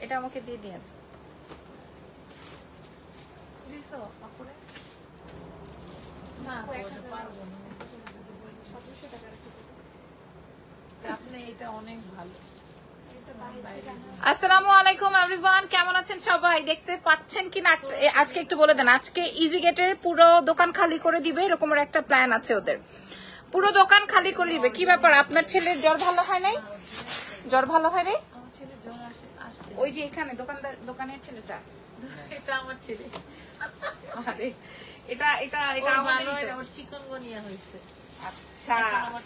এটা আমাকে দিয়ে দিয়ে না পারব না আপনি এটা অনেক ভালো এটা বাইরে থেকে আনা। আসসালামু আলাইকুম এভরিওয়ান কেমন আছেন সবাই? দেখতে পাচ্ছেন কি না? আজকে একটু বলে দেন আজকে ইজি গেটের পুরো দোকান খালি করে দিবে এরকম একটা প্ল্যান আছে ওদের। পুরো দোকান খালি করে দিবে। কি ব্যাপার? আপনার ছেলের জ্বর ভালো হয় নাই? জ্বর ভালো হয় নাই? আমার ওই যে এখানে দোকানদার দোকানের ছেলেটা। এটা আমার ছেলে। আরে এটা এটা এটা চিকনগুনিয়া হয়েছে। আচ্ছা। আমার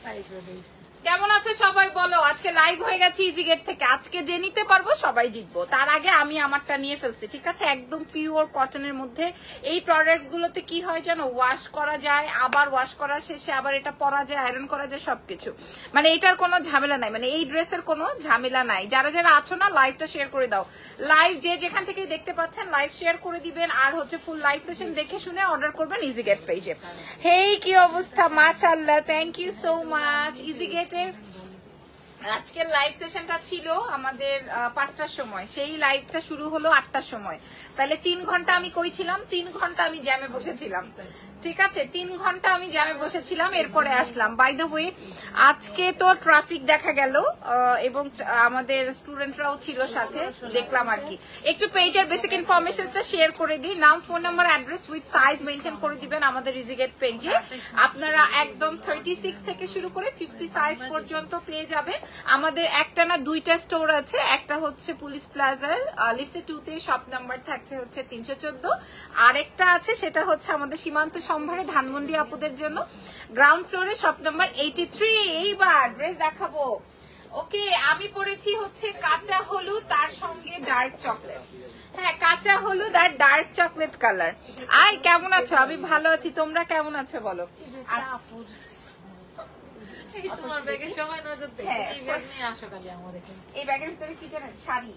হয়েছে। কেমন আছে সবাই বলো? আজকে লাইভ হয়ে গেছে ইজি গেট থেকে। আজকে যে নিতে পারব সবাই জিতবো। তার আগে আমি আমারটা নিয়ে ফেলছি, ঠিক আছে? একদম পিওর কটনের মধ্যে। এই প্রোডাক্টস গুলোতে কি হয় জানো? ওয়াশ করা যায়, আবার ওয়াশ করা শেষে আবার এটা পরা যায় আয়রন করা যায়, সবকিছু। মানে এটার কোনো ঝামেলা নাই। মানে এই ড্রেসের কোনো ঝামেলা নাই। যারা যারা আছো না লাইভটা শেয়ার করে দাও। লাইভ যে যেখান থেকে দেখতে পাচ্ছেন লাইভ শেয়ার করে দিবেন। আর হচ্ছে ফুল লাইভ সেশন দেখে শুনে অর্ডার করবেন ইজি গেট পেজে হেই, কি অবস্থা? মাশাআল্লাহ thank you so much easy গেটের আজকের লাইভ সেশনটা ছিল আমাদের পাঁচটার সময়। সেই লাইভটা শুরু হলো আটটার সময়। তাহলে তিন ঘণ্টা আমি কইছিলাম, তিন ঘণ্টা আমি জ্যামে বসেছিলাম। ঠিক আছে, তিন ঘণ্টা আমি জ্যামে বসেছিলাম, এরপরে আসলাম। বাই দ্য ওয়ে আজকে তো ট্রাফিক দেখা গেল এবং আমাদের স্টুডেন্টরাও ছিল সাথে, দেখলাম আর কি। একটু পেজের বেসিক ইনফরমেশনটা শেয়ার করে দিই। নাম phone number address with size mention করে দিবেন আমাদের ইজিগেট পেজে আপনারা একদম থার্টি সিক্স থেকে শুরু করে ফিফটি সাইজ পর্যন্ত পেয়ে যাবেন। আমাদের একটা না দুইটা স্টোর আছে। একটা হচ্ছে পুলিশ প্লাজার লিফটে টু তে শপ নাম্বার থাকছে হচ্ছে তিনশো চোদ্দ। আরেকটা আছে, সেটা হচ্ছে আমাদের সীমান্ত সম্ভারে ধানমন্ডি আপুদের জন্য। গ্রাউন্ড ফ্লোরে শপ নাম্বার এইটি থ্রি এইবার ড্রেস দেখাবো। ওকে আমি পরেছি হচ্ছে কাঁচা হলুদ তার সঙ্গে ডার্ক চকলেট হ্যাঁ কাঁচা হলুদ আর ডার্ক চকলেট কালার আই কেমন আছো? আমি ভালো আছি। তোমরা কেমন আছো বলো? তোমার নজর হ্যাঁ, এই ব্যাগ নিয়ে আসো খালি আমার এই ব্যাগের ভিতরে কি জানেন শাড়ি।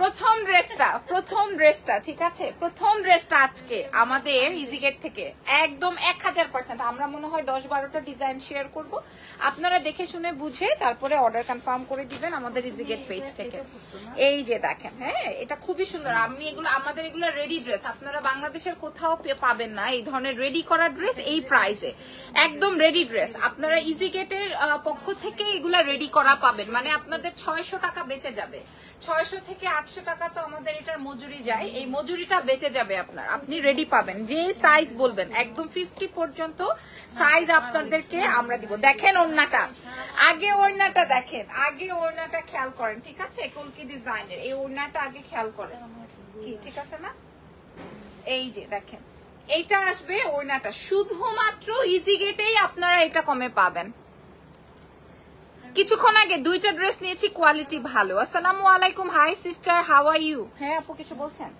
প্রথম ড্রেসটা প্রথম ড্রেসটা ঠিক আছে? প্রথম ড্রেসটা আজকে আমাদের ইজিগেট থেকে একদম এক হাজার পার্সেন্ট আমরা মনে হয় দশ বারোটা ডিজাইন শেয়ার করব। আপনারা দেখে শুনে বুঝে তারপরে অর্ডার কনফার্ম করে দিবেন আমাদের ইজিগেট পেজ থেকে। এই যে দেখেন হ্যাঁ এটা খুবই সুন্দর। আমি এগুলো আমাদের এগুলো রেডি ড্রেস আপনারা বাংলাদেশের কোথাও পাবেন না এই ধরনের রেডি করা ড্রেস এই প্রাইসে একদম রেডি ড্রেস আপনারা ইজিগেটের পক্ষ থেকে এগুলা রেডি করা পাবেন। মানে আপনাদের ছয়শো টাকা বেঁচে যাবে। ছয়শো থেকে আটশো টাকা তো আমাদের এটার মজুরি যায়। এই মজুরিটা বেঁচে যাবে আপনার। আপনি রেডি পাবেন। যে সাইজ বলবেন, একদম ফিফটি পর্যন্ত সাইজ আপনাদেরকে আমরা দিব। দেখেন ওড়নাটা। আগে ওড়নাটা দেখেন। আগে ওড়নাটা খেয়াল করেন, ঠিক আছে? কলকি ডিজাইনের এই ওড়নাটা আগে খেয়াল করেন। কি, ঠিক আছে না? এই যে, দেখেন। এইটা আসবে ওড়নাটা। শুধুমাত্র ইজি গেটেই আপনারা এটা কমে পাবেন। কিছুক্ষণ আগে দুইটা ড্রেস নিয়েছি কোয়ালিটি ভালো। আসসালামু আলাইকুম। Hi sister how are you হ্যাঁ আপু কিছু বলছেন?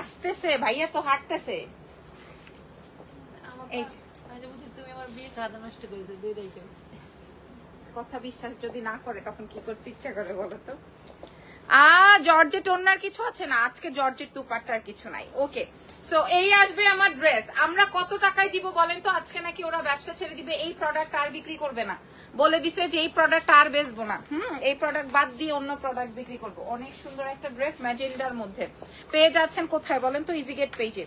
আসতেছে ভাইয়া তো হাঁটতেছে। কথা বিশ্বাস যদি না করে তখন কি করতে ইচ্ছা করে বলো তো? আ জর্জেট ওনার কিছু আছে না? আজকে জর্জেট দুপাট্টার কিছু নাই। ওকে সো এই আসবে আমার ড্রেস আমরা কত টাকায় দিব বলেন তো? আজকে নাকি ওরা ব্যবসা ছেড়ে দিবে এই প্রোডাক্ট আর বিক্রি করবে না। বলে দিছে যে এই প্রোডাক্ট আর বেচবো না। হুম এই প্রোডাক্ট বাদ দিয়ে অন্য প্রোডাক্ট বিক্রি করব। অনেক সুন্দর একটা ড্রেস ম্যাজেন্ডার মধ্যে। পেয়ে যাচ্ছেন কোথায় বলেন তো? ইজিগেট পেজে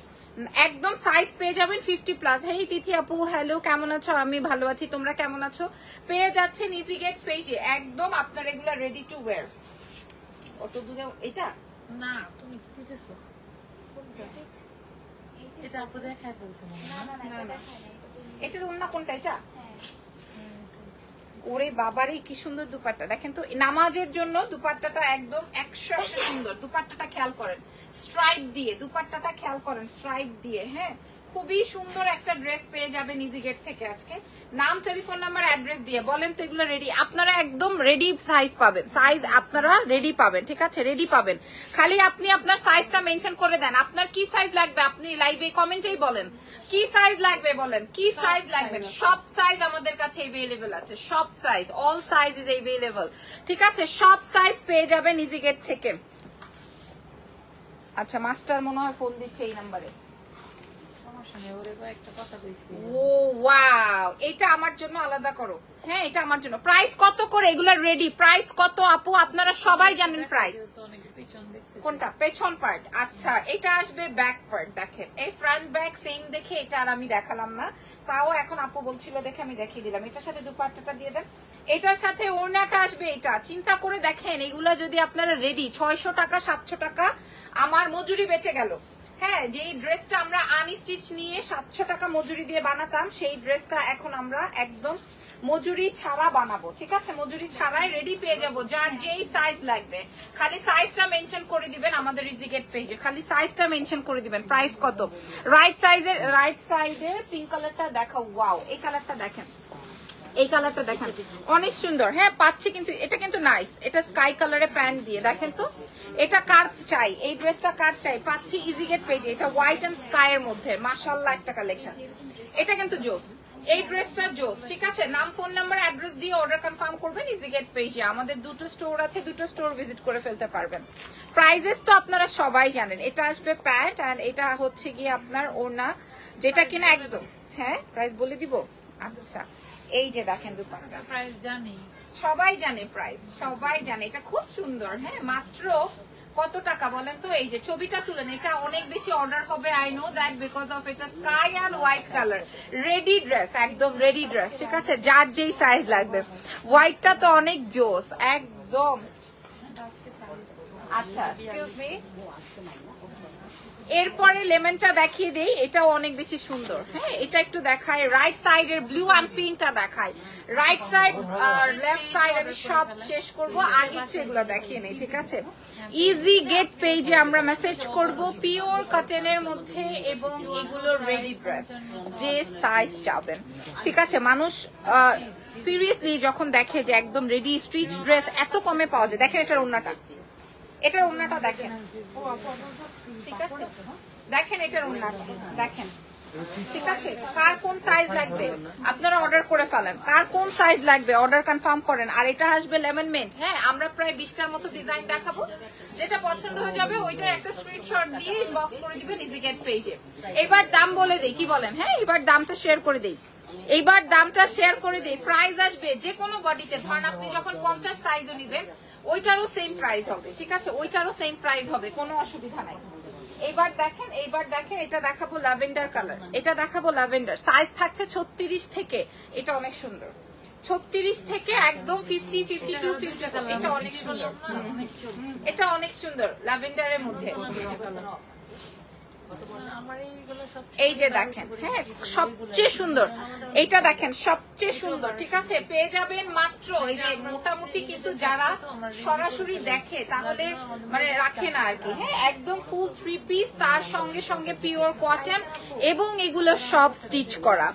একদম সাইজ পেয়ে যাবেন ফিফটি প্লাস হেই তিথি আপু হ্যালো কেমন আছো? আমি ভালো আছি তোমরা কেমন আছো? পেয়ে যাচ্ছেন ইজিগেট পেজে একদম আপনার এগুলা রেডি টু ওয়্যার অত দূরে এটা? না তুমি কি দিতেছো? এটা। আপু দেখায় হয়। না, না, না, এটার অন্য কোনটা? এটা? হ্যাঁ। ওরে বাবারে, কি সুন্দর দুপাট্টা। দেখেন তো, নামাজের জন্য দুপাট্টাটা একদম একশো একশো সুন্দর। দুপাট্টাটা খেয়াল করেন। স্ট্রাইপ দিয়ে, দুপাট্টাটা খেয়াল করেন স্ট্রাইপ দিয়ে হ্যাঁ? খুবই সুন্দর একটা ড্রেস পেয়ে যাবেন ইজি গেট থেকে আজকে। নাম টেলিফোন নাম্বার অ্যাড্রেস দিয়ে বলেন তো এগুলো রেডি আপনারা একদম রেডি সাইজ পাবেন। সাইজ আপনারা রেডি পাবেন ঠিক আছে? রেডি পাবেন। খালি আপনি আপনার সাইজটা মেনশন করে দেন। আপনার কি সাইজ লাগবে? আপনি লাইভে কমেন্টেই বলেন। কি সাইজ লাগবে বলেন? কি সাইজ লাগবে? সব সাইজ আমাদের কাছে এভেলেবেল আছে। সব size all size is available ঠিক আছে? সব সাইজ পেয়ে যাবেন ইজি গেট থেকে। আচ্ছা মাস্টার মনে হয় ফোন দিচ্ছে এই নাম্বারে সমস্যা নেই ওরে একটা কথা কইছি ও ওয়াও এটা আমার জন্য আলাদা করো। হ্যাঁ এটা আমার জন্য। প্রাইস কত করে? এগুলা রেডি প্রাইস কত আপু? আপনারা সবাই জানেন প্রাইস কোনটা? পেছন পার্ট আচ্ছা এটা আসবে ব্যাক পার্ট দেখেন। এই ফ্রন্ট ব্যাক সেম দেখে এটা আর আমি দেখালাম না। তাও এখন আপু বলছিল দেখে আমি দেখিয়ে দিলাম। এটার সাথে দুপাট্টাটা দিয়ে দেন। এটার সাথে ওড়নাটা আসবে এটা। চিন্তা করে দেখেন এগুলা যদি আপনারা রেডি ছয়শো টাকা সাতশো টাকা আমার মজুরি বেঁচে গেল। হ্যাঁ যেই ড্রেসটা আমরা আনস্টিচ নিয়ে সাতশো টাকা মজুরি দিয়ে বানাতাম, সেই ড্রেসটা এখন আমরা একদম মজুরি ছাড়া বানাবো, ঠিক আছে? মজুরি ছাড়াই রেডি পেয়ে যাব, যার যেই সাইজ লাগবে। খালি সাইজটা মেনশন করে দিবেন আমাদের ইজিগেট পেজে খালি সাইজটা মেনশন করে দিবেন প্রাইস কত? রাইট সাইজের রাইট সাইডের পিঙ্ক কালারটা দেখা ওয়াও এই কালারটা দেখেন। এই কালারটা দেখেন। অনেক সুন্দর। হ্যাঁ পাচ্ছি কিন্তু, এটা কিন্তু নাইস এটা স্কাই কালারে প্যান্ট দিয়ে, দেখেন তো। এটা কার চাই? এই ড্রেসটা কার চাই? পাচ্ছি ইজিগেট পেজে এটা হোয়াইট এন্ড স্কাই এর মধ্যে। মাশাআল্লাহ, একটা কালেকশন এটা কিন্তু জোস। এই ড্রেসটা জোস, ঠিক আছে? নাম ফোন নাম্বার অ্যাড্রেস দিয়ে অর্ডার কনফার্ম করবেন ইজিগেট পেজে আমাদের দুটো স্টোর আছে, দুটো স্টোর ভিজিট করে ফেলতে পারবেন। প্রাইজেস তো আপনারা সবাই জানেন। এটা আসবে প্যান্ট এন্ড এটা হচ্ছে গিয়ে আপনার ওড়না, যেটা কিনা একদম। হ্যাঁ প্রাইস বলে দিব? আচ্ছা। এই যে দেখেন দুপাট্টা। প্রাইস জানি। সবাই জানে প্রাইস সবাই জানে। এটা খুব সুন্দর হ্যাঁ? মাত্র কত টাকা বলেন তো? এই যে ছবিটা তুলেন এটা অনেক বেশি অর্ডার হবে I know that because of এটা sky and white colour ready dress একদম রেডি ড্রেস ঠিক আছে? যার যেই সাইজ লাগবে। হোয়াইটটা তো অনেক জোস একদম। আচ্ছা এক্সকিউজ মি এরপরে লেমনটা দেখিয়ে দেই, এটাও অনেক বেশি সুন্দর। হ্যাঁ এটা একটু দেখায় রাইট সাইডের ব্লু অ্যান্ড পিঙ্কটা দেখায় রাইট সাইড আর লেফট সাইড আমি সব শেষ করব আগে এগুলো দেখিয়ে নেই, ঠিক আছে? ইজি গেট পেজে আমরা মেসেজ করব পিওর কটনের মধ্যে এবং এগুলো রেডি ড্রেস যে সাইজ চাবেন। ঠিক আছে, মানুষ সিরিয়াসলি যখন দেখে যে একদম রেডি স্ট্রিচ ড্রেস এত কমে পাওয়া যায়, দেখেন এটার ওন্নাটা এটার ওন্নাটা দেখেন। ঠিক আছে? দেখেন এটার ওন্নাটা দেখেন। ঠিক আছে? কার কোন সাইজ লাগবে? আপনারা অর্ডার করে ফেলেন। কোন সাইজ লাগবে? অর্ডার কনফার্ম করেন। আর এটা আসবে লেমন হ্যাঁ আমরা প্রায় বিশটার মতো ডিজাইন যেটা পছন্দ হয়ে যাবে, ওইটা একটা ইনবক্স করে পেজে এবার দাম বলে দেই। কি বলেন? হ্যাঁ এবার দামটা শেয়ার করে দেই। এইবার দামটা শেয়ার করে দেই। প্রাইস আসবে যে কোনো বডিতে ধরেন আপনি যখন পঞ্চাশ সাইজও নিবেন ওইটারও সেম প্রাইস হবে ঠিক আছে? ওইটারও সেম প্রাইস হবে কোনো অসুবিধা নাই। এইবার দেখেন এইবার দেখেন এটা দেখাবো ল্যাভেন্ডার কালার এটা দেখাবো ল্যাভেন্ডার সাইজ থাকছে ছত্রিশ থেকে এটা অনেক সুন্দর। ছত্রিশ থেকে একদম ফিফটি ফিফটি টু ফিফটি এটা অনেক সুন্দর। এটা অনেক সুন্দর ল্যাভেন্ডারের মধ্যে। আমার এইগুলো সব এই যে দেখেন হ্যাঁ সবচেয়ে সুন্দর। এইটা দেখেন, সবচেয়ে সুন্দর, ঠিক আছে? পেয়ে যাবেন মাত্র এই যে মোটামুটি কিন্তু যারা সরাসরি দেখে, তাহলে মানে রাখে না আর কি হ্যাঁ? একদম ফুল থ্রি পিস তার সঙ্গে সঙ্গে পিওর কটন এবং এগুলো সব স্টিচ করা।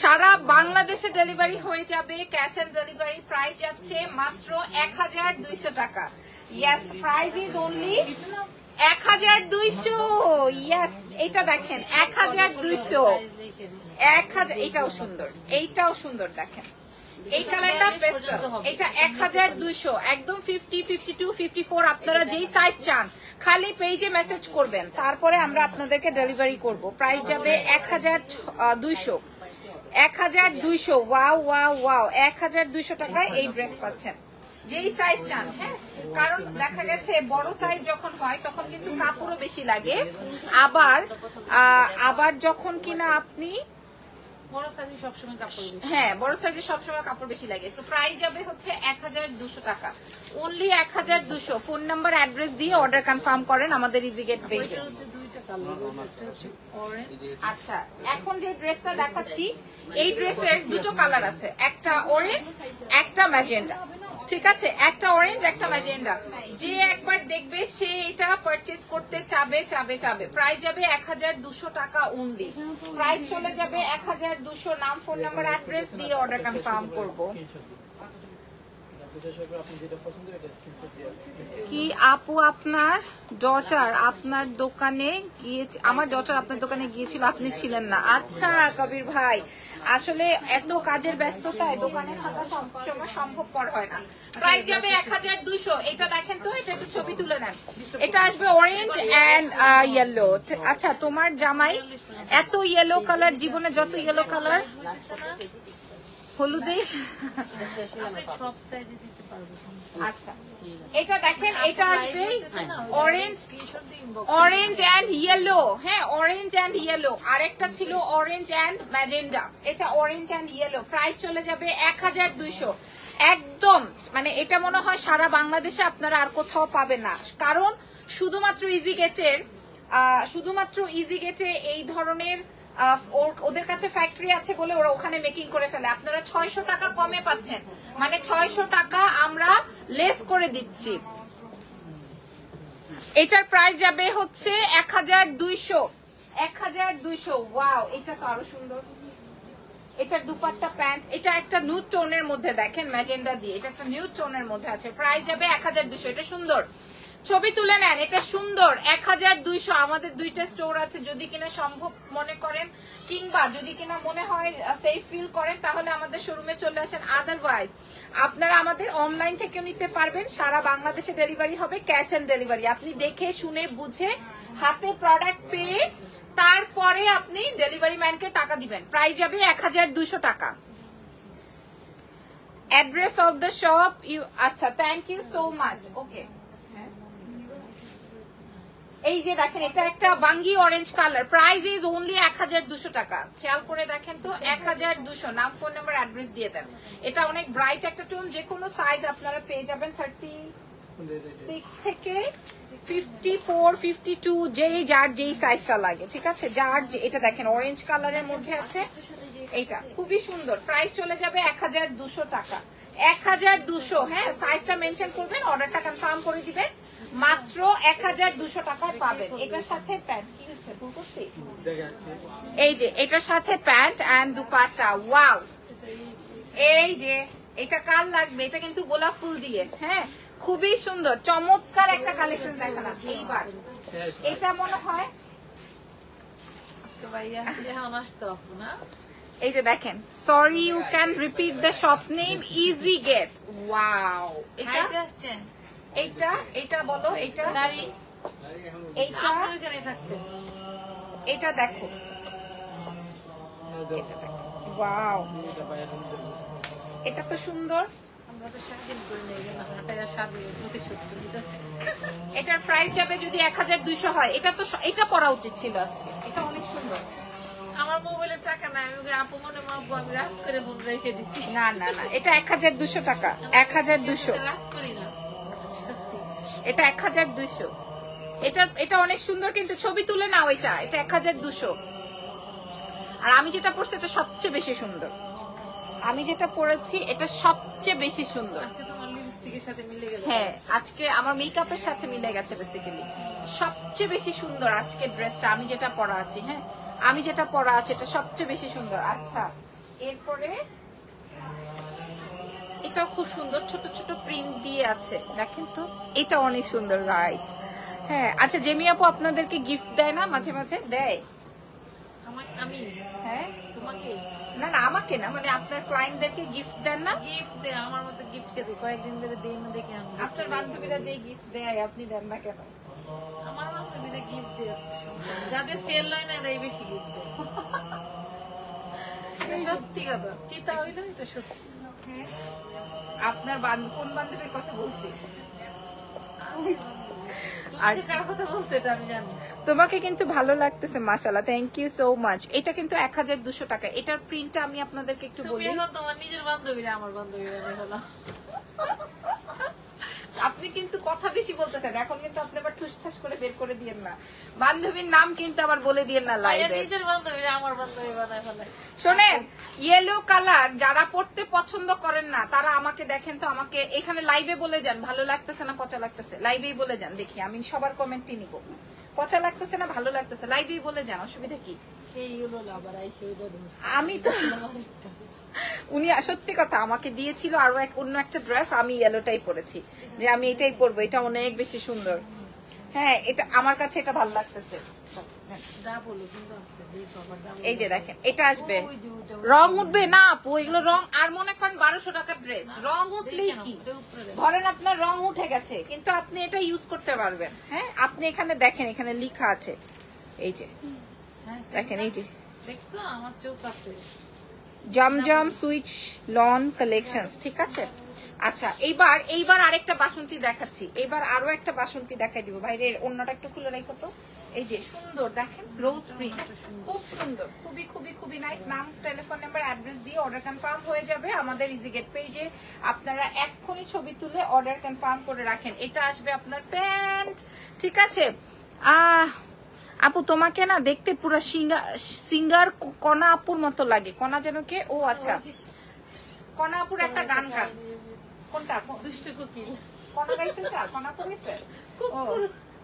সারা বাংলাদেশে ডেলিভারি হয়ে যাবে ক্যাশ অন ডেলিভারি প্রাইস যাচ্ছে মাত্র এক হাজার দুইশো টাকা। ইয়াস প্রাইস ইজ অনলি এক হাজার দুইশো। ইয়াস এটা দেখেন এক হাজার দুইশো। এক হাজার এইটাও সুন্দর এইটাও সুন্দর দেখেন। এই কালারটা এটা এক হাজার দুইশো একদম fifty fifty two fifty four আপনারা যেই সাইজ চান খালি পেজে মেসেজ করবেন। তারপরে আমরা আপনাদেরকে ডেলিভারি করব। প্রাইস যাবে এক হাজার দুইশো। এক হাজার দুইশো ওয়াও ওয়াও ওয়াও এক হাজার দুইশো টাকায় এই ড্রেস পাচ্ছেন। যেই সাইজ চান হ্যাঁ? কারণ দেখা গেছে বড় সাইজ যখন হয় তখন কিন্তু কাপড়ও বেশি লাগে। আবার আবার যখন কিনা আপনি বড় সাইজে সবসময় কাপড় হ্যাঁ বড় সাইজে সবসময় কাপড় বেশি লাগে। সো প্রাইস যাবে হচ্ছে এক হাজার দুশো টাকা। অনলি এক হাজার দুশো। ফোন নাম্বার অ্যাড্রেস দিয়ে অর্ডার কনফার্ম করেন আমাদের ইজিগেট পেজে এটা হচ্ছে দুইটা কালার একটা হচ্ছে আচ্ছা এখন যে ড্রেসটা দেখাচ্ছি এই ড্রেসের দুটো কালার আছে। একটা অরেঞ্জ একটা ম্যাজেন্ডা ঠিক আছে, একটা অরেঞ্জ একটা ম্যাজেন্ডা যে একবার দেখবে সে এটা পারচেস করতে চাবে চাবে চাবে। প্রাইস যাবে এক টাকা অনলি প্রাইস চলে যাবে এক নাম ফোন নাম্বার অ্যাড্রেস দিয়ে অর্ডার কনফার্ম করব। কি আপু আপনার ডটার আপনার দোকানে গিয়েছে আমার ডটার আপনার দোকানে গিয়েছিল, আপনি ছিলেন না। আচ্ছা কবির ভাই। আসলে এত কাজের ব্যস্ততায় দোকানে থাকা সবসময় সম্ভবপর হয় না। প্রাইস যাবে এক হাজার দুইশো। এটা দেখেন তো এটা একটু ছবি তুলে নেন। এটা আসবে অরেঞ্জ অ্যান্ড ইয়েলো আচ্ছা তোমার জামাই এত ইয়েলো কালার জীবনে যত ইয়েলো কালার হলুদে? সব সাইজে দিতে পারব আচ্ছা এটা দেখেন এটা আসবে অরেঞ্জ অরেঞ্জ অ্যান্ড ইয়েলো হ্যাঁ অরেঞ্জ অ্যান্ড ইয়েলো আরেকটা ছিল অরেঞ্জ অ্যান্ড ম্যাজেন্ডা এটা অরেঞ্জ অ্যান্ড ইয়েলো প্রাইস চলে যাবে এক হাজার দুইশো। একদম মানে এটা মনে হয় সারা বাংলাদেশে আপনারা আর কোথাও পাবে না। কারণ শুধুমাত্র ইজি গেটের শুধুমাত্র ইজি গেটে এই ধরনের ওদের কাছে ফ্যাক্টরি আছে বলে ওরা ওখানে মেকিং করে ফেলে। আপনারা ছয়শো টাকা কমে পাচ্ছেন। মানে ছয়শো টাকা আমরা লেস করে দিচ্ছি। এটার প্রাইস যাবে হচ্ছে এক হাজার দুইশো। এক হাজার দুইশো ওয়াও এটা তো আরও সুন্দর। এটার দুপাট্টা প্যান্ট এটা একটা নিউ টোনের মধ্যে দেখেন ম্যাজেন্ডা দিয়ে। এটা একটা নিউ টোনের মধ্যে আছে। প্রাইস যাবে এক হাজার দুইশো, এটা সুন্দর। ছবি তুলে নেন, এটা সুন্দর। এক হাজার দুইশো, আমাদের দুইটা স্টোর আছে, যদি কিনা সম্ভব মনে করেন, কিংবা যদি কিনা মনে হয় সেফ ফিল করেন, তাহলে আমাদের শোরুমে চলে আসেন। আদারওয়াইজ আপনারা আমাদের অনলাইন থেকে নিতে পারবেন, সারা বাংলাদেশে ডেলিভারি হবে ক্যাশ অন ডেলিভারি আপনি দেখে, শুনে, বুঝে, হাতে প্রোডাক্ট পেয়ে, তারপরে আপনি ডেলিভারি ম্যানকে টাকা দিবেন। প্রাইস যাবে এক হাজার দুশো টাকা। Address of the shop you আচ্ছা thank you so much okay এই যে দেখেন, এটা একটা বাঙ্গি orange colour price is only এক হাজার দুশো টাকা। খেয়াল করে দেখেন তো, এক হাজার দুশো। নাম ফোন নাম্বার অ্যাড্রেস দিয়ে দেন। এটা অনেক ব্রাইট একটা টোন যে কোনো সাইজ আপনারা পেয়ে যাবেন থার্টি সিক্স থেকে ফিফটি ফোর ফিফটি টু যেই যার যেই সাইজটা লাগে, ঠিক আছে? যার এটা দেখেন অরেঞ্জ কালারের মধ্যে আছে। খুবই সুন্দর। চলে যাবে এক হাজার দুশো টাকা। এক হাজার দুশো হ্যাঁ? সাইজটা মেনশন অর্ডারটা কনফার্ম করে দিবেন। মাত্র এক হাজার দুশো টাকায় পাবেন। এটার সাথে প্যান্ট কি হচ্ছে এই যে, এটার সাথে প্যান্ট অ্যান্ড দুপাট্টা। ওয়াও! এই যে, এটা কার লাগবে? এটা কিন্তু গোলাপ ফুল দিয়ে। হ্যাঁ খুবই সুন্দর, চমৎকার একটা কালেকশন দেখালাম। এইবার। এটা মনে হয় এই যে দেখেন sorry you can repeat the shop name easy gate wow এটা এইটা এটা বলো এটা গাড়ি। এইটা। ওইখানে থাকতেন। এটা দেখো। এটা এটা তো সুন্দর। এটার প্রাইস যাবে যদি এক হাজার দুইশো হয়। এটা তো এটা পড়া উচিত ছিল আজকে। এটা অনেক সুন্দর। আমার মোবাইলের টাকা নাই। আমি আপু মনে মাপবো আমি করে মনে রেখে দিছি। না না না। এটা এক হাজার দুশো টাকা। এক হাজার দুশো রাগ করি না। এটা এক হাজার দুশো এটা এটা অনেক সুন্দর কিন্তু ছবি তুলে নাও এটা। এটা এক হাজার দুশো আর আমি যেটা পড়ছি এটা সবচেয়ে বেশি সুন্দর। আমি যেটা পড়েছি এটা সবচেয়ে বেশি সুন্দর। হ্যাঁ আজকে আমার মেকআপের সাথে মিলে গেছে বেসিক্যালি সবচেয়ে বেশি সুন্দর আজকে ড্রেসটা আমি যেটা পরা আছি হ্যাঁ? আমি যেটা পরা আছে এটা সবচেয়ে বেশি সুন্দর। আচ্ছা এরপরে এটাও খুব সুন্দর ছোট ছোট প্রিন্ট দিয়ে আছে। দেখেন তো এটা অনেক সুন্দর রাইট হ্যাঁ আচ্ছা জেমি আপু আপনাদেরকে গিফট দেয় না? মাঝে মাঝে দেয়? আমি? হ্যাঁ? তোমাকে? না না আমাকে না মানে আপনার ক্লায়েন্টদেরকে গিফট দেন না? গিফট আমার মতো গিফট কে দে কয়েকদিন ধরে দেই না দেখে আমি। আপনার বান্ধবীরা যে গিফট দেয় আপনি দেন না কেন? আমার বান্ধবীরা গিফট যাদের সেল হয় না এরাই বেশি গিফট দেয়। সত্যি কথা। তিতা হইল এটা সত্যি। হ্যাঁ। আপনার কোন বান্ধবীর কথা বলছি? আচ্ছা। কার কথা বলছো আমি জানি তোমাকে কিন্তু ভালো লাগতেছে মাসালা থ্যাংক ইউ সো মাচ এটা কিন্তু এক হাজার দুশো টাকা। এটার প্রিন্টটা আমি আপনাদেরকে একটু বলি। তোমার নিজের বান্ধবীরা আমার বান্ধবীরা আপনি কিন্তু কথা বেশি বলতেছেন। এখন কিন্তু আপনি আবার ঠুসঠাস করে বের করে দিয়েন না। বান্ধবীর নাম কিন্তু আবার বলে দিয়েন না লাইভে। নিজের বান্ধবীরা আমার বান্ধবী বানায় শোনেন ইয়েলো কালার যারা পড়তে পছন্দ করেন না তারা আমাকে দেখেন তো আমাকে এখানে লাইভে বলে যান। ভালো লাগতেছে না পচা লাগতেছে? লাইভেই বলে যান দেখি। আমি সবার কমেন্টই নিব। পচা লাগতেছে না ভালো লাগতেছে লাইভেই বলে যান অসুবিধা কি? আমি তো উনি সত্যি কথা আমাকে দিয়েছিল আরও এক অন্য একটা ড্রেস আমি ইয়েলোটাই পরেছি। যে আমি এটাই পরবো এটা অনেক বেশি সুন্দর। হ্যাঁ এটা আমার কাছে এটা ভালো লাগতেছে। এই যে দেখেন, এটা আসবে। রং উঠবে? না আপু, এগুলো রং, আর মনে করেন বারোশো ড্রেস রং উঠলেই কি। ধরেন আপনার রং উঠে গেছে, কিন্তু আপনি এটা ইউজ করতে পারবেন। হ্যাঁ আপনি এখানে দেখেন, এখানে লেখা আছে। এই যে, দেখেন, এই যে। জমজম সুইচ লন কালেকশন ঠিক আছে? আচ্ছা এইবার এইবার আরেকটা বাসন্তী দেখাচ্ছি। এইবার আরও একটা বাসন্তী দেখাই দিব। বাইরের অন্যটা একটু খুলে রাখো তো। এই যে সুন্দর দেখেন রোজ প্রিন্ট খুব সুন্দর খুবই খুবই খুবই নাইস নাম টেলিফোন নাম্বার অ্যাড্রেস দিয়ে অর্ডার কনফার্ম হয়ে যাবে আমাদের ইজি গেট পেজে আপনারা এক্ষুনি ছবি তুলে অর্ডার কনফার্ম করে রাখেন। এটা আসবে আপনার প্যান্ট ঠিক আছে? আহ আপু তোমাকে না দেখতে পুরো সিঙ্গার কণা আপুর মতো লাগে। কণা যেন কে? ও আচ্ছা। কণা আপুর একটা গান গান। কোনটা? দুষ্ট কোকিল কণা গাইছে এটা কণা গাইছে? ও,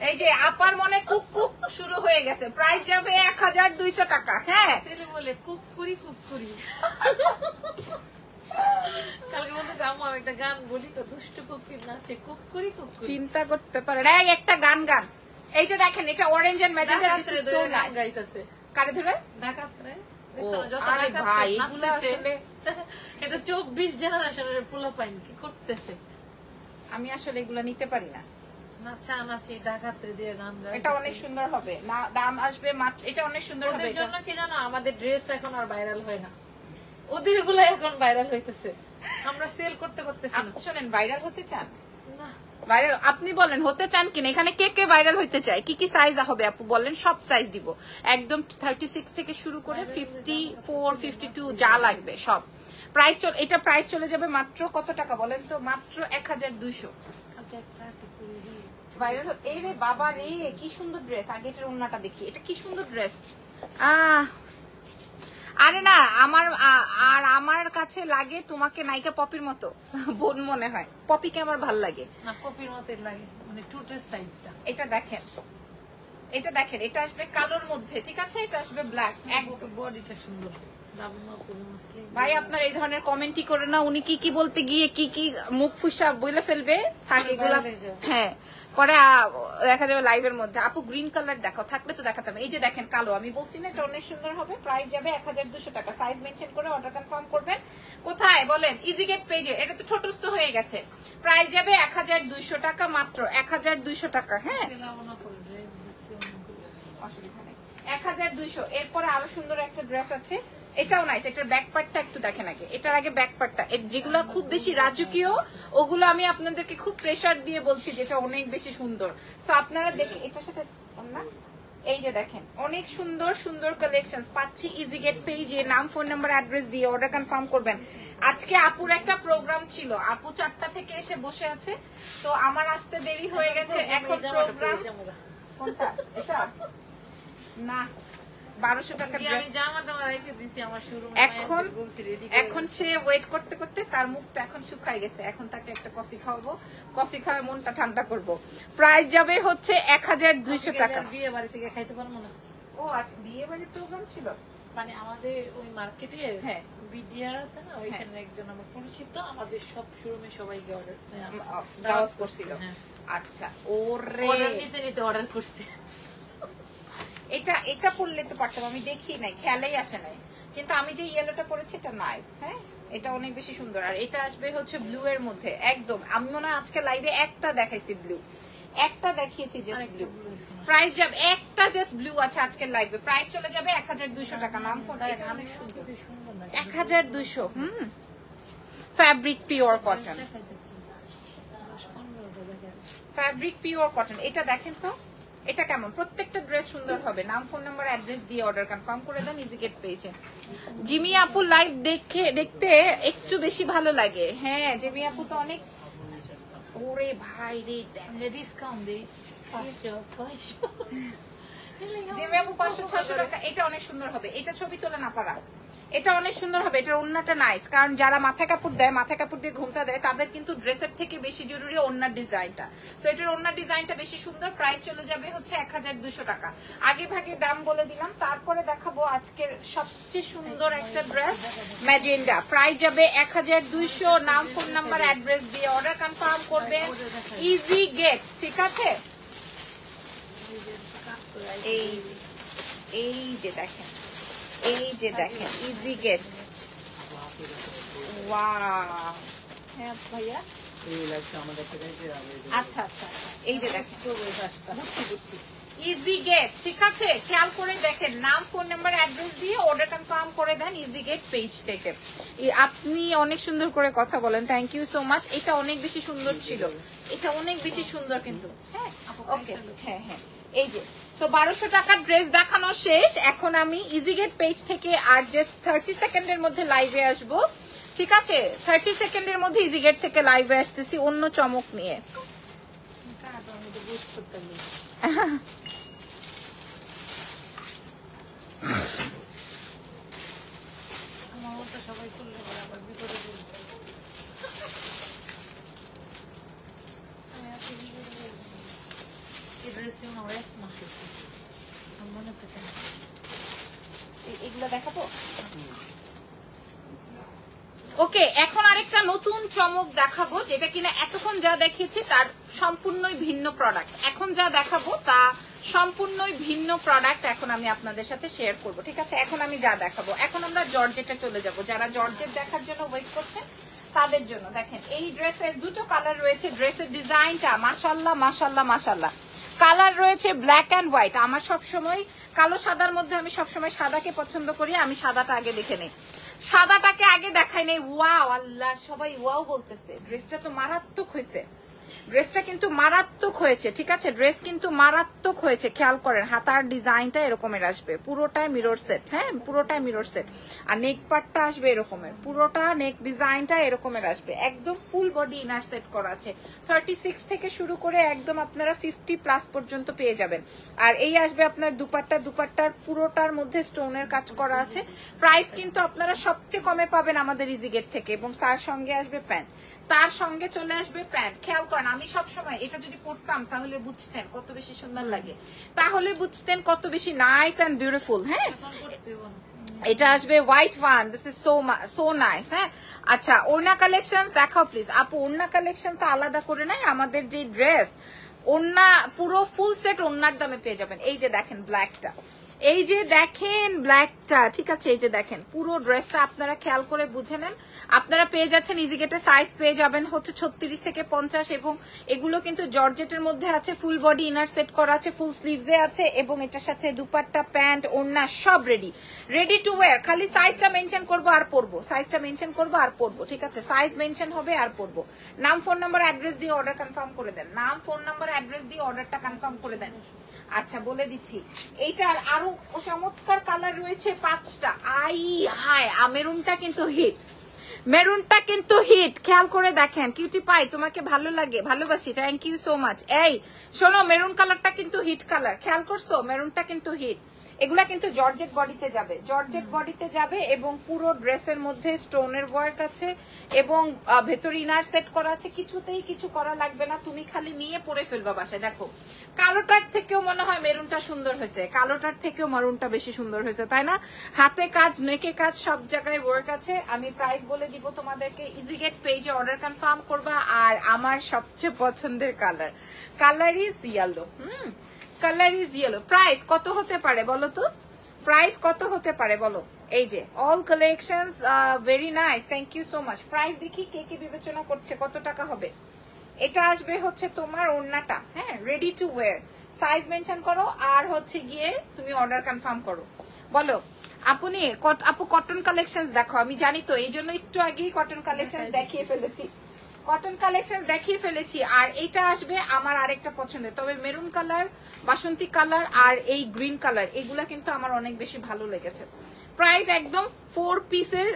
এই যে আপার মনে কুক কুক শুরু হয়ে গেছে। প্রাইস যাবে এক হাজার দুইশো টাকা হ্যাঁ? ছেলে বলে কুক করি কুক করি। কালকে বলতে আম্মু আমি একটা গান বলি তো দুষ্ট কোকিল নাচে কুক করি কুক চিন্তা করতে পারেন এই একটা গান গান। এই যে দেখেন এটা orange and magenta this is so nice গাইতেছে। কারে ধরে? ডাকাতরে ও, দেখছ না, যত আরে ডাকাত ভাই, সব এগুলো নাচতেছে। আসলে- এটা চব্বিশ জেনারেশনের পোলা কি করতেছে? আমি আসলে এগুলো নিতে পারি না। নাচা নাচি ডাকাতরে দিয়ে গান এটা অনেক সুন্দর হবে। না দাম আসবে মাত্র এটা অনেক সুন্দর হবে ওদের জন্য কি জানো আমাদের ড্রেস এখন আর ভাইরাল হয় না। ওদেরগুলো এখন ভাইরাল হইতেছে। আমরা সেল করতে করতেছি না। আপনি ভাইরাল হতে চান? না। ভাইরাল আপনি বলেন হতে চান কিনা? এখানে কে কে ভাইরাল হতে চায়? কি কি সাইজ হবে আপু? বলেন সব সাইজ দিব। একদম থার্টি সিক্স থেকে শুরু করে ফিফটি ফোর ফিফটি টু যা লাগবে সব। প্রাইস চল এটা প্রাইস চলে যাবে মাত্র কত টাকা? বলেন তো মাত্র এক হাজার দুইশো কালকে একটা কি করে দিই। ভাইরাল এই রে বাবা রে কি সুন্দর ড্রেস আগে এটার ওন্নাটা দেখি। এটা কি সুন্দর ড্রেস আহ। আরে না আমার আর আমার কাছে লাগে তোমাকে নায়িকা পপির মতো বোন মনে হয়। পপিকে আমার ভালো লাগে। না পপির মতো লাগে মানে টুটের সাইডটা এটা দেখেন। এটা দেখেন এটা আসবে কালোর মধ্যে ঠিক আছে? এটা আসবে ব্ল্যাক একদম বডিটা সুন্দর। ভাই আপনার এই ধরনের কমেন্টই করে না উনি কি কি বলতে গিয়ে কি কি মুখ ফুসা বলে ফেলবে? থাকে এগুলা হ্যাঁ পরে দেখা যাবে লাইভের মধ্যে। আপু গ্রিন কালার দেখো থাকলে তো দেখাতাম। এই যে দেখেন কালো। আমি বলছি না এটা অনেক সুন্দর হবে প্রাইস যাবে এক হাজার দুশো টাকা। সাইজ মেনশন করে অর্ডার কনফার্ম করবেন। কোথায়? বলেন ইজি গেট পেজে এটা তো ছোটস্থ হয়ে গেছে। প্রাইস যাবে এক হাজার দুইশো টাকা মাত্র। এক হাজার দুইশো টাকা হ্যাঁ লাবণা করে ড্রেস দিচ্ছি অনেকগুলো। অসুবিধা নেই এক হাজার দুইশো। এরপরে আরও সুন্দর একটা ড্রেস আছে। এটাও নাইস এটার ব্যাক পার্টটা একটু দেখেন আগে। এটার আগে ব্যাক পার্টটা যেগুলো খুব বেশি রাজকীয় ওগুলো আমি আপনাদেরকে খুব দিয়ে বলছি যেটা অনেক বেশি সুন্দর। সো আপনারা দেখে এটার সাথে না এই যে দেখেন অনেক সুন্দর সুন্দর কালেকশন পাচ্ছি ইজি গেট পেজে নাম ফোন নাম্বার অ্যাড্রেস দিয়ে অর্ডার কনফার্ম করবেন। আজকে আপুর একটা প্রোগ্রাম ছিল। আপু চারটা থেকে এসে বসে আছে। তো আমার আসতে দেরি হয়ে গেছে। এখন প্রোগ্রাম। কোনটা? এটা? না বারোশো টাকার দিয়ে ড্রেস আমি জামা টামা রেখে দিছি আমার শুরু এখন এখন সে ওয়েট করতে করতে তার মুখটা এখন শুকাই গেছে। এখন তাকে একটা কফি খাওয়াবো। কফি খাওয়ায় মনটা ঠান্ডা করব। প্রাইস যাবে হচ্ছে এক হাজার দুইশো টাকা। বিয়ে বাড়ি থেকে খাইতে পারব না। ও আচ্ছা বিয়ে বাড়ির প্রোগ্রাম ছিল? মানে আমাদের ওই মার্কেটে হ্যাঁ। বিডিআর আছে না ওইখানে একজন আমার পরিচিত আমাদের সব শোরুমে সবাইকে অর্ডার দাওয়াত করছিল। হ্যাঁ। আচ্ছা ওরে। নিতে নিতে অর্ডার করছে। এটা এটা পরলে তো পারতাম আমি দেখি নাই খেয়ালেই আসে নাই। কিন্তু আমি যে ইয়েলোটা পরেছি এটা নাইস হ্যাঁ? এটা অনেক বেশি সুন্দর। আর এটা আসবে হচ্ছে ব্লু এর মধ্যে একদম। আমি মনে হয় আজকে লাইভে একটা দেখাইছি ব্লু একটা দেখিয়েছি জাস্ট ব্লু প্রাইস যাবে একটা জাস্ট ব্লু আছে আজকের লাইভে প্রাইস চলে যাবে এক হাজার দুইশো টাকা। নাম ফোন অনেক সুন্দর। এক হাজার দুইশো হুম? Fabric pure cotton. Fabric pure cotton এটা দেখেন তো। এটা কেমন? প্রত্যেকটা ড্রেস সুন্দর হবে। নাম ফোন নাম্বার অ্যাড্রেস দিয়ে অর্ডার কনফার্ম করে দেন ইজি গেট পেয়েছে। জিমি আপু লাইভ দেখে দেখতে একটু বেশি ভালো লাগে। হ্যাঁ জিমি আপু তো অনেক ওরে ভাই রে ডিসকাউন্ট ছয়শো। জিমি আপু পাঁচশো ছয়শো টাকা এটা অনেক সুন্দর হবে। এটা ছবি তোলে না পারা এটা অনেক সুন্দর হবে, এটার ওন্নাটা নাইস কারণ যারা মাথা কাপড় দেয় মাথা কাপড় দিয়ে ঘুমটা দেয়, তাদের কিন্তু ড্রেসের থেকে বেশি জরুরি ওন্নার ডিজাইনটা। সো এটার ওন্নার ডিজাইনটা বেশি সুন্দর প্রাইস চলে যাবে হচ্ছে এক টাকা। আগে ভাগে দাম বলে দিলাম, তারপরে দেখাবো আজকের সবচেয়ে সুন্দর একটা ড্রেস ম্যাজেন্ডা প্রাইস যাবে এক হাজার দুইশো, নাম ফোন নাম্বার অ্যাড্রেস দিয়ে অর্ডার কনফার্ম করবেন। ইজি গেট ঠিক আছে? এই এই যে দেখেন। এই যে দেখেন ইজি গেট ওয়াও হ্যাঁ ভাইয়া? আমাদের থেকে যে আমি আচ্ছা আচ্ছা। এই যে দেখেন। বুঝছি বুঝছি ইজি গেট ঠিক আছে? খেয়াল করে দেখেন। নাম ফোন নাম্বার অ্যাড্রেস দিয়ে অর্ডার কনফার্ম করে দেন ইজি গেট পেজ থেকে। আপনি অনেক সুন্দর করে কথা বলেন। থ্যাংক ইউ সো মাচ এটা অনেক বেশি সুন্দর ছিল। এটা অনেক বেশি সুন্দর কিন্তু। হ্যাঁ? ওকে হ্যাঁ হ্যাঁ। এই যে তো বারোশো টাকার ড্রেস দেখানো শেষ। এখন আমি ইজি গেট পেজ থেকে আর জাস্ট থার্টি সেকেন্ডের মধ্যে লাইভে আসব। ঠিক আছে? থার্টি সেকেন্ডের মধ্যে ইজি গেট থেকে লাইভে আসতেছি অন্য চমক নিয়ে। সবাই করলে পরে আবার বিপদে পড়বে আমি আজকে বিপদে পড়ব। মনে এগুলো দেখাবো? ওকে এখন আরেকটা নতুন চমক দেখাবো যেটা কিনা এতক্ষণ যা দেখিয়েছি তার সম্পূর্ণই ভিন্ন প্রোডাক্ট এখন যা দেখাবো তা সম্পূর্ণই ভিন্ন প্রোডাক্ট এখন আমি আপনাদের সাথে শেয়ার করব ঠিক আছে? এখন আমি যা দেখাবো। এখন আমরা জর্জেটে চলে যাব। যারা জর্জেট দেখার জন্য ওয়েট করছেন তাদের জন্য। দেখেন এই ড্রেসের দুটো কালার রয়েছে ড্রেসের ডিজাইনটা মাশাল্লাহ মাশাল্লাহ মাশাল্লাহ কালার রয়েছে ব্ল্যাক অ্যান্ড হোয়াইট। আমার সবসময় কালো সাদার মধ্যে আমি সবসময় সাদাকে পছন্দ করি, আমি সাদাটা আগে দেখে নেই। সাদাটাকে আগে দেখাই নেই। ওয়াও, আল্লাহ, সবাই ওয়াও বলতেছে। ড্রেসটা তো মারাত্মক হয়েছে। ড্রেসটা কিন্তু মারাত্মক হয়েছে, ঠিক আছে? ড্রেস কিন্তু মারাত্মক হয়েছে, খেয়াল করেন। হাতার ডিজাইনটা এরকমের আসবে। পুরোটাই মিরর সেট হ্যাঁ? পুরোটাই মিরর সেট আর নেক পার্টটা আসবে এরকমের। পুরোটা নেক ডিজাইনটা এরকমের আসবে। একদম ফুল বডি ইনার সেট করা আছে। থার্টি সিক্স থেকে শুরু করে একদম আপনারা ফিফটি প্লাস পর্যন্ত পেয়ে যাবেন। আর এই আসবে আপনার দুপাট্টা। দুপাট্টার পুরোটার মধ্যে স্টোনের কাজ করা আছে। প্রাইস কিন্তু আপনারা সবচেয়ে কমে পাবেন আমাদের ইজিগেট থেকে। এবং তার সঙ্গে আসবে প্যান্ট তার সঙ্গে চলে আসবে প্যান্ট। খেয়াল করেন, আমি সব সময় এটা যদি পড়তাম তাহলে বুঝতেন কত বেশি সুন্দর লাগে। তাহলে বুঝতেন কত বেশি নাইস অ্যান্ড বিউটিফুল হ্যাঁ। এটা আসবে white one this is so so nice হ্যাঁ? আচ্ছা ওড়না কালেকশন দেখাও প্লিজ আপু, ওড়না কালেকশন তো আলাদা করে নাই, আমাদের যে ড্রেস ওড়না পুরো ফুল সেট ওড়নার দামে পেয়ে যাবেন। এই যে দেখেন ব্ল্যাকটা এই যে দেখেন ব্ল্যাকটা ঠিক আছে, এই যে দেখেন, পুরো ড্রেসটা আপনারা খেয়াল করে বুঝে নেন। আপনারা পেয়ে যাচ্ছেন ইজিগেটে সাইজ পেয়ে যাবেন, হচ্ছে ছত্রিশ থেকে পঞ্চাশ, এবং এগুলো কিন্তু জর্জেটের মধ্যে আছে ফুল বডি ইনার সেট করা আছে ফুল স্লিভসে আছে, এবং এটার সাথে দুপাট্টা, প্যান্ট, ওড়না, সব রেডি রেডি টু ওয়্যার খালি সাইজটা মেনশন করব আর পরবো সাইজটা মেনশন করব আর পরবো, ঠিক আছে? সাইজ মেনশন হবে আর পরবো। নাম ফোন নাম্বার অ্যাড্রেস দিয়ে অর্ডার কনফার্ম করে দেন। নাম ফোন নাম্বার অ্যাড্রেস দিয়ে অর্ডারটা কনফার্ম করে দেন। আচ্ছা বলে দিচ্ছি। এইটার আরও চমৎকার কালার রয়েছে পাঁচটা। আই হায় আমেরুনটা কিন্তু হিট মেরুনটা কিন্তু হিট খেয়াল করে দেখেন কিউটি পাই তোমাকে ভালো লাগে, ভালোবাসি থ্যাংক ইউ সো মাচ এই, শোনো, মেরুন কালারটা কিন্তু হিট কালার খেয়াল করছ? মেরুনটা কিন্তু হিট এগুলা কিন্তু জর্জেট বডিতে যাবে। জর্জেট বডিতে যাবে এবং পুরো ড্রেসের মধ্যে স্টোনের ওয়ার্ক আছে এবং ভেতর ইনার সেট করা আছে। কিছুতেই কিছু করা লাগবে না। তুমি খালি নিয়ে পরে ফেলবা বাসায়। দেখো, কালোটার থেকেও মনে হয় মেরুনটা সুন্দর হয়েছে। কালোটার থেকেও মারুনটা বেশি সুন্দর হয়েছে, তাই না? হাতে কাজ, নেকে কাজ, সব জায়গায় ওয়ার্ক আছে। আমি প্রাইস বলে দিব তোমাদেরকে ইজিগেট পেজে অর্ডার কনফার্ম করবা। আর আমার সবচেয়ে পছন্দের colour colour is yellow hmm? Colour is yellow. Price কত হতে পারে বলো তো? প্রাইস কত হতে পারে বলো? এই যে all collection very nice thank you so much price দেখি কে কি বিবেচনা করছে কত টাকা হবে? এটা আসবে হচ্ছে তোমার ওড়নাটা হ্যাঁ ready to wear size mention করো আর হচ্ছে গিয়ে তুমি অর্ডার কনফার্ম করো। বলো আপনি আপু কটন কালেকশন দেখো আমি জানি তো এই জন্য একটু আগেই কটন কালেকশন দেখিয়ে ফেলেছি। কটন কালেকশন দেখিয়ে ফেলেছি, আর এটা আসবে আমার আরেকটা পছন্দের। তবে মেরুন কালার বাসন্তী কালার আর এই গ্রিন কালার এগুলা কিন্তু আমার অনেক বেশি ভালো লেগেছে। প্রাইস একদম ফোর পিসের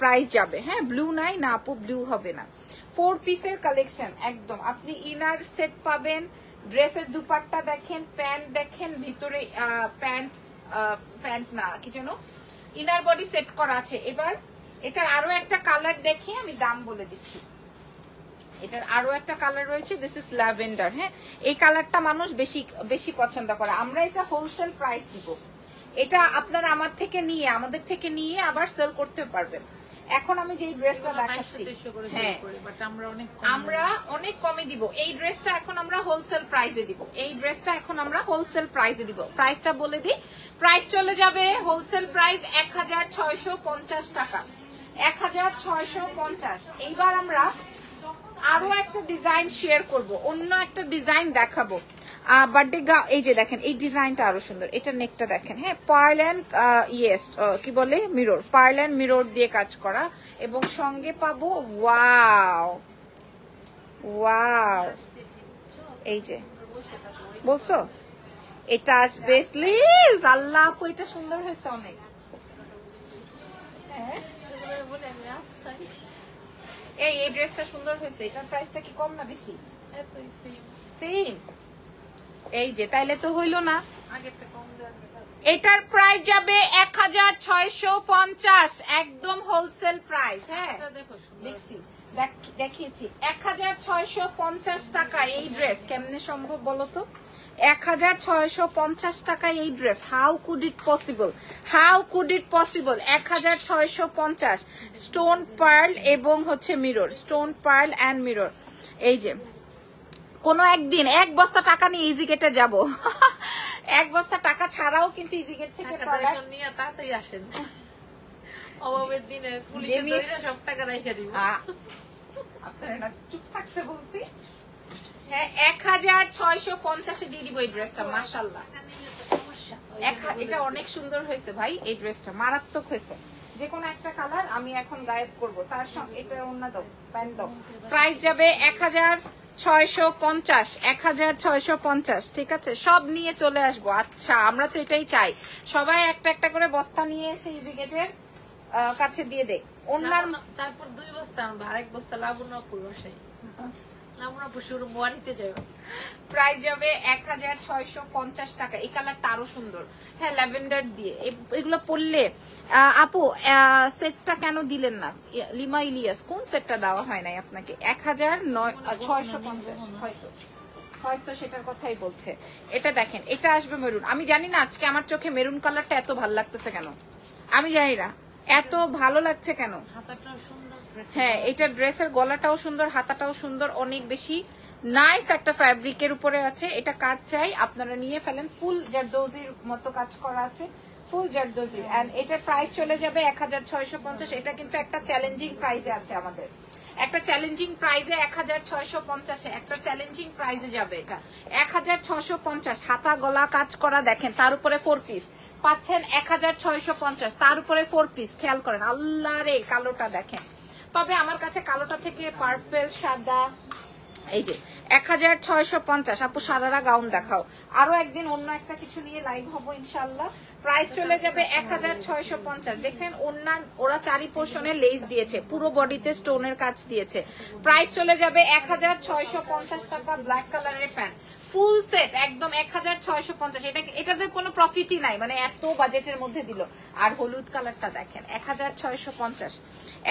প্রাইস যাবে। হ্যাঁ ব্লু নাই না আপু ব্লু হবে না। ফোর পিসের কালেকশন একদম। আপনি ইনার সেট পাবেন ড্রেসের দুপাট্টা দেখেন প্যান্ট দেখেন, ভিতরে প্যান্ট প্যান্ট না, কি যেন? ইনার বডি সেট করা আছে। এবার এটার আরও একটা কালার দেখে আমি দাম বলে দিচ্ছি। এটার আরও একটা কালার রয়েছে দিস ইজ ল্যাভেন্ডার হ্যাঁ? এই কালারটা মানুষ বেশি বেশি পছন্দ করে। আমরা এটা হোলসেল প্রাইস দিব। এটা আপনারা আমার থেকে নিয়ে আমাদের থেকে নিয়ে আবার সেল করতে পারবেন। এখন আমি যেই ড্রেসটা দেখাচ্ছি হ্যাঁ আমরা অনেক আমরা অনেক কমে দিব। এই ড্রেসটা এখন আমরা হোলসেল প্রাইসে দিব। এই ড্রেসটা এখন আমরা হোলসেল প্রাইসে দিব। প্রাইসটা বলে দিই। প্রাইস চলে যাবে হোলসেল প্রাইস এক হাজার ছয়শো পঞ্চাশ টাকা। এক হাজার ছয়শো পঞ্চাশ। এইবার আমরা আরও একটা ডিজাইন শেয়ার করব, অন্য একটা ডিজাইন দেখাবো। বার্থডে গা এই যে দেখেন, এই ডিজাইনটা আরও সুন্দর, এটা নেকটা দেখেন হ্যাঁ পার্ল অ্যান্ড ইয়েস কি বলে মিরর পার্ল অ্যান্ড মিরর দিয়ে কাজ করা, এবং সঙ্গে পাবো ওয়াও ওয়াও এই যে, বলছো? এটা আসবে স্লিভস আল্লাহ এটা সুন্দর হয়েছে অনেক। হ্যাঁ? এই এই ড্রেসটা সুন্দর হয়েছে। এটার প্রাইসটা কি কম না বেশি? এতই সেম সেম এই যে তাইলে তো হইল না। আগেরটা কম এটার প্রাইস যাবে এক হাজার ছয়শো পঞ্চাশ একদম হোলসেল প্রাইস হ্যাঁ? সুন্দর দেখছি। দেখ- দেখিয়েছি। এক হাজার ছয়শো পঞ্চাশ টাকা এই ড্রেস কেমনে সম্ভব বলো তো? এক হাজার ছয়শো পঞ্চাশ টাকা এই dress. How could it possible how could it possible এক হাজার ছয়শো পঞ্চাশ। স্টোন পার্ল এবং হচ্ছে mirror stone pearl and mirror এই যে কোনো একদিন এক বস্তা টাকা নিয়ে ইজি গেটে যাব। এক বস্তা টাকা ছাড়াও কিন্তু ইজি গেট থেকে তাড়াতাড়ি আসেন। অভাবের দিনে পুলিশে সব টাকা রাইখা দিব। আপনারা চুপ থাকতে বলছি। হ্যাঁ এক হাজার ছয়শো পঞ্চাশে দিয়ে দিব এই ড্রেসটা মাসাল্লাহ এটা অনেক সুন্দর হয়েছে ভাই এই ড্রেসটা মারাত্মক হয়েছে। যে কোনো একটা কালার আমি এখন গায়েব করব তার সঙ্গে এটা অন্য দাও প্যান্ট দাও। প্রাইস যাবে এক হাজার ছয়শো পঞ্চাশ এক হাজার ছয়শো পঞ্চাশ ঠিক আছে? সব নিয়ে চলে আসব। আচ্ছা আমরা তো এটাই চাই। সবাই একটা একটা করে বস্তা নিয়ে এসে ইজি গেটের কাছে দিয়ে দে। অন্যার লাবণ্য- তারপর দুই বস্তা আনব আরেক বস্তা যাবে প্রাইস যাবে এক হাজার ছয়শো পঞ্চাশ টাকা। এই কালারটা আরও সুন্দর। হ্যাঁ ল্যাভেন্ডার দিয়ে। এগুলো পরলে আপু সেটটা কেন দিলেন না? লিমা ইলিয়াস কোন সেটটা দেওয়া হয় নাই আপনাকে? এক হাজার নয় ছয়শো পঞ্চাশ। হয়তো হয়তো সেটার কথাই বলছে। এটা দেখেন এটা আসবে মেরুন। আমি জানি না আজকে আমার চোখে মেরুন কালারটা এত ভালো লাগতেছে কেন। আমি জানি না। এত ভালো লাগছে কেন? সুন্দর। হ্যাঁ এটা ড্রেসের গলাটাও সুন্দর হাতাটাও সুন্দর অনেক বেশি নাইস একটা ফ্যাব্রিকের উপরে আছে। এটা কাট চাই? আপনারা নিয়ে ফেলেন। ফুল জারদোজির মতো কাজ করা আছে। ফুল জারদোজি এন্ড এটার প্রাইস চলে যাবে এক হাজার ছয়শো পঞ্চাশ। এটা কিন্তু একটা চ্যালেঞ্জিং প্রাইসে আছে আমাদের। একটা চ্যালেঞ্জিং প্রাইজে এক হাজার ছয়শো পঞ্চাশে। একটা চ্যালেঞ্জিং প্রাইজে যাবে এটা। এক হাজার ছয়শো পঞ্চাশ। হাতা গলা কাজ করা দেখেন তার উপরে ফোর পিস পাচ্ছেন এক হাজার ছয়শো পঞ্চাশ। তার উপরে ফোর পিস খেয়াল করেন আল্লাহ রে কালোটা দেখেন। তবে আমার কাছে কালোটা থেকে পার্পেল সাদা এই যে, এক হাজার ছয়শো পঞ্চাশ। আপু, সারারা গাউন দেখাও। আরও একদিন অন্য একটা কিছু নিয়ে লাইভ হব ইনশাল্লাহ প্রাইস চলে যাবে এক হাজার ছয়শো পঞ্চাশ। দেখেন অন্যান্য ওরা চারি পোর্শনে লেস দিয়েছে, পুরো বডিতে স্টোনের কাজ দিয়েছে। প্রাইস চলে যাবে এক হাজার ছয়শো পঞ্চাশ টাকা ব্ল্যাক কালারের প্যান্ট ফুল সেট একদম এক হাজার ছয়শো পঞ্চাশ। এটা এটাতে কোনো প্রফিটই নাই মানে এত বাজেটের মধ্যে দিল। আর হলুদ কালারটা দেখেন, এক হাজার ছয়শো পঞ্চাশ।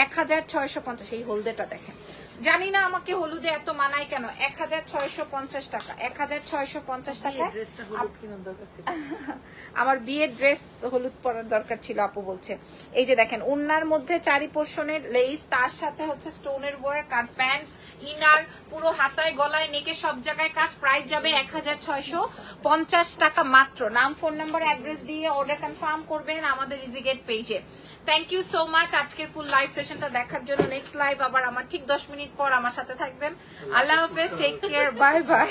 এক হাজার ছয়শো পঞ্চাশ, এই হলদেটা দেখেন। জানি না আমাকে হলুদে এত মানায় কেন? এক হাজার ছয়শো পঞ্চাশ টাকা। এক হাজার ছয়শো পঞ্চাশ টাকা আমার বিয়ের ড্রেস হলুদ পরার দরকার ছিল আপু বলছে। এই যে দেখেন উন্নার মধ্যে চারি পোর্শনের লেস তার সাথে হচ্ছে স্টোনের ওয়ার্ক আর প্যান্ট ইনার পুরো হাতায় গলায় নেকে সব জায়গায় কাজ প্রাইস যাবে এক হাজার ছয়শো পঞ্চাশ টাকা মাত্র। নাম ফোন নাম্বার অ্যাড্রেস দিয়ে অর্ডার কনফার্ম করবেন আমাদের ইজিগেট পেজে থ্যাংক ইউ সো মাচ আজকের ফুল লাইভ সেশনটা দেখার জন্য নেক্সট লাইভ আবার আমার ঠিক দশ মিনিট পর আমার সাথে থাকবেন। আল্লাহ হাফেজ টেক কেয়ার বাই বাই